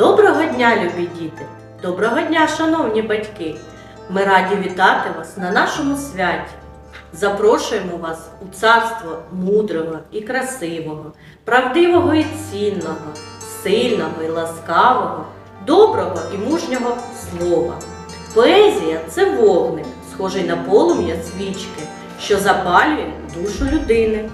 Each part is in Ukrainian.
Доброго дня, любі діти! Доброго дня, шановні батьки! Ми раді вітати вас на нашому святі. Запрошуємо вас у царство мудрого і красивого, правдивого і цінного, сильного і ласкавого, доброго і мужнього слова. Поезія це вогник, схожий на полум'я свічки, що запалює душу людини.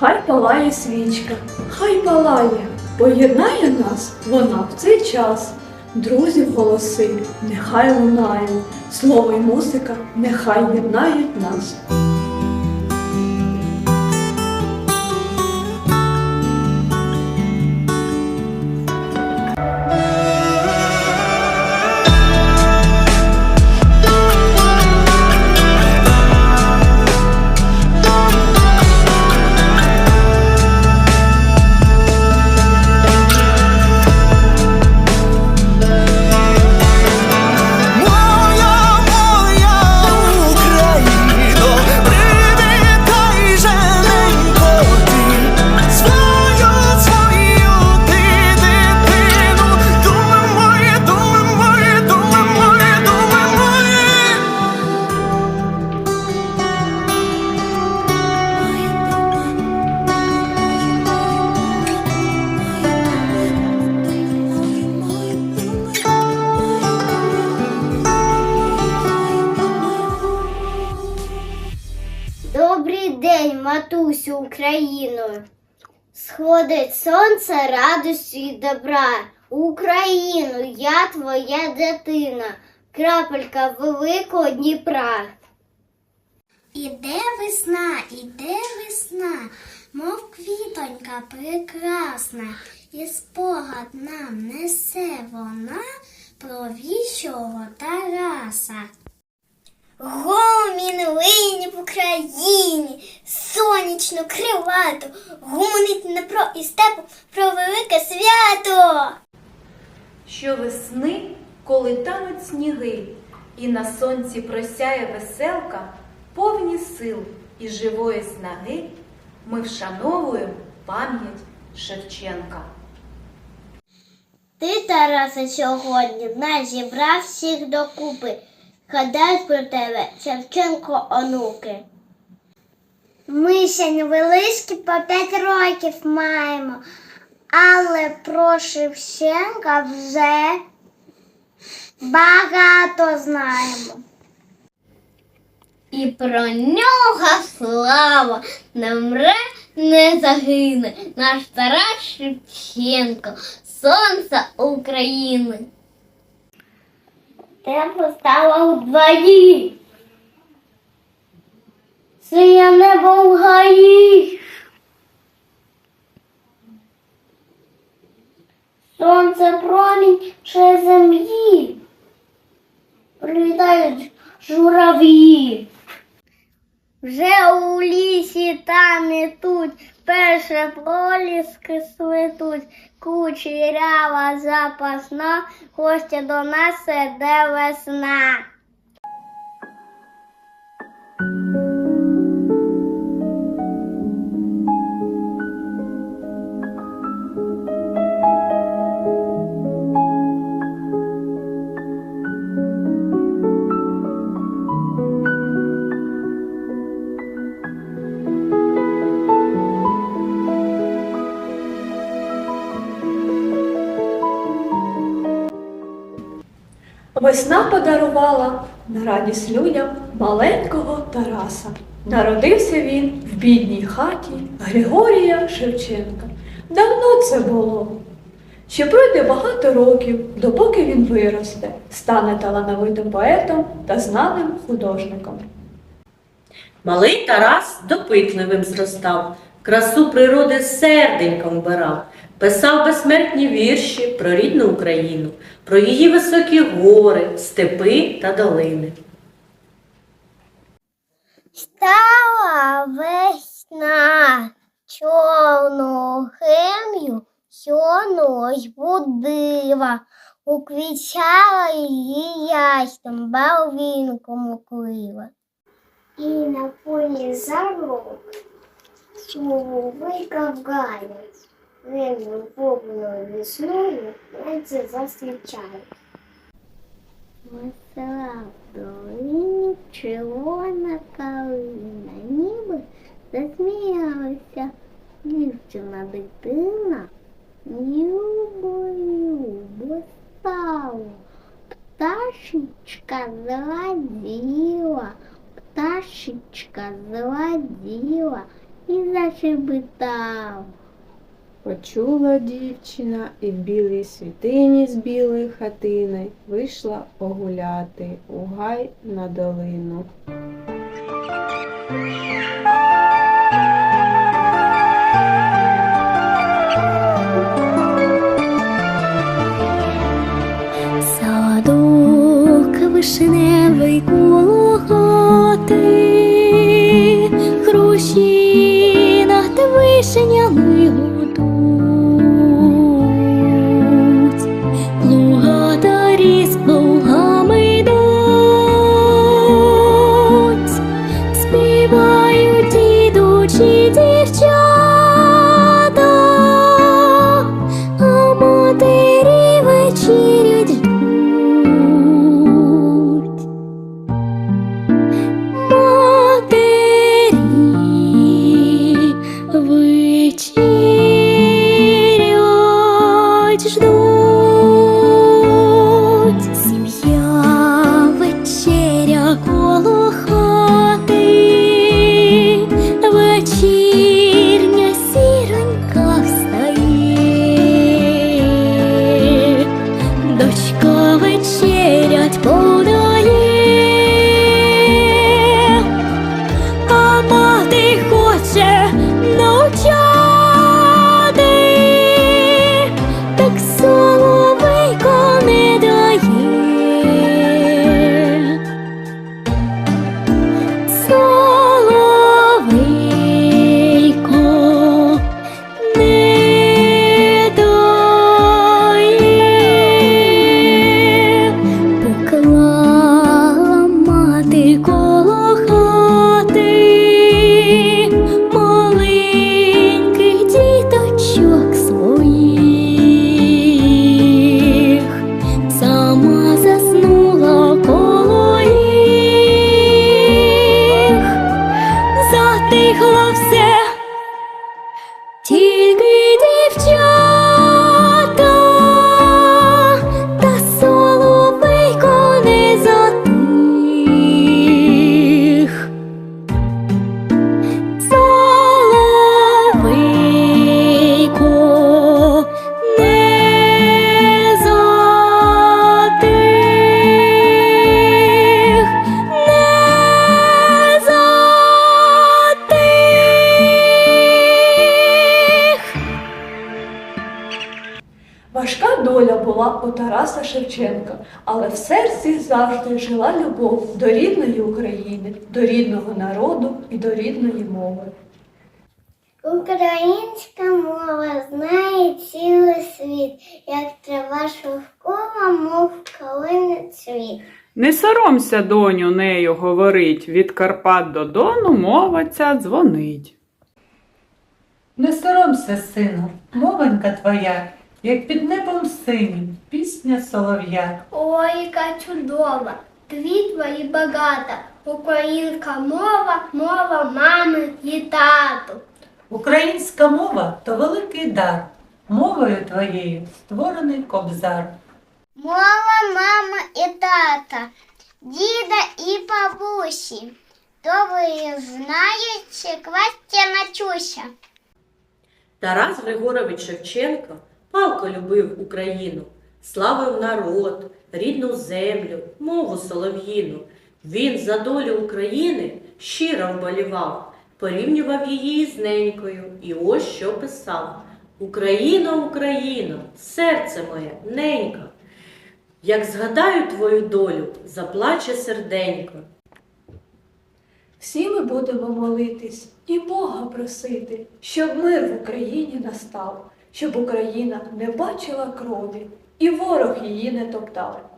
Хай палає свічка, хай палає, поєднає нас вона в цей час. Друзів голоси, нехай лунає, слово й музика, нехай єднають нас. Матусю Україно. Сходить сонце радості й добра. Україну, я твоя дитина, крапелька великого Дніпра. Іде весна, іде весна, мов квітонька прекрасна, і спогад нам несе вона про віщого Тараса. Гомін лині в Україні, сонячно крилато, гомонить Дніпро і степу про велике свято. що весни, коли тануть сніги, і на сонці просяє веселка, повні сил і живої снаги, ми вшановуємо пам'ять Шевченка. Ти, Тарасе, сьогодні нас зібрав всіх докупи. Гадають про тебе Шевченко онуки. Ми ще невеличкі по п'ять років маємо, але про Шевченка вже багато знаємо. І про нього слава не мре, не загине наш Тарас Шевченко, сонце України. Тепло стало вдвоє. Сиє небо в гаї. Сонце промінь землі. Прилітають журавлі. Вже у лісі тане тут, перше поліски свитуть, кучерява запасна, гостя до нас іде весна. Весна подарувала на радість людям маленького Тараса. Народився він в бідній хаті Григорія Шевченка. Давно це було. Ще пройде багато років, допоки він виросте, стане талановитим поетом та знаним художником. Малий Тарас допитливим зростав, красу природи серденьком вбирав, писав безсмертні вірші про рідну Україну, про її високі гори, степи та долини. Стала весна, чорну хем'ю сьону й будила. уквічала її ясним барвінком укрила. І на фоні зарок Слововий кавганець, рівно повною весною, наче засвічає. Весела в долині червона калина, ніби засміялася дівчина дитина, любо, любо стало. Пташечка зраділа, пташечка зраділа і зашебетала. Почула дівчина і в білій світині з білої хатини вийшла погуляти у гай на долину. Садок вишневий коло хати, хрущі над вишнями Важка доля була у Тараса Шевченка, але в серці завжди жила любов до рідної України, до рідного народу і до рідної мови. Українська мова знає цілий світ, як трава шовкова, мов калини цвіт. Не соромся, доню, нею говорить, від Карпат до Дону мова ця дзвонить. Не соромся, сину, мовенька твоя, як під небом синім, пісня солов'я. Ой, яка чудова, твій твої багата, українська мова, мова мами і тату. Українська мова то великий дар. Мовою твоєю створений кобзар. Мова мами і тата, діда і бабусі. То ви знаєте, квастя начуся. Тарас Григорович Шевченко палко любив Україну, славив народ, рідну землю, мову солов'їну. Він за долю України щиро вболівав, порівнював її з ненькою, і ось що писав: Україно, Україно, серце моє, ненька. Як згадаю твою долю, заплаче серденько. Всі ми будемо молитись і Бога просити, щоб мир в Україні настав, щоб Україна не бачила крові і ворог її не топтав.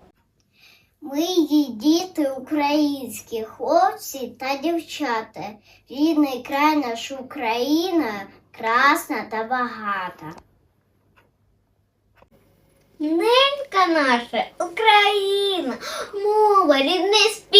Ми її діти українські, хлопці та дівчата. Рідний край наш Україна, красна та багата. Ненька наша Україна, мова, рідний спів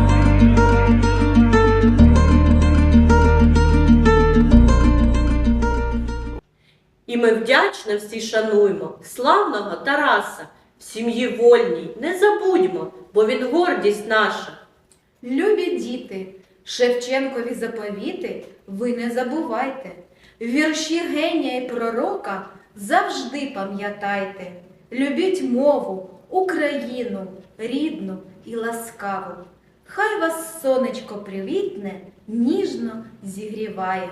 Вдячно всі шануємо славного Тараса, в сім'ї вольній не забудьмо, бо він гордість наша. Любі діти, Шевченкові заповіти ви не забувайте. Вірші генія й пророка завжди пам'ятайте. Любіть мову, Україну, рідну і ласкаву. Хай вас сонечко привітне, ніжно зігріває.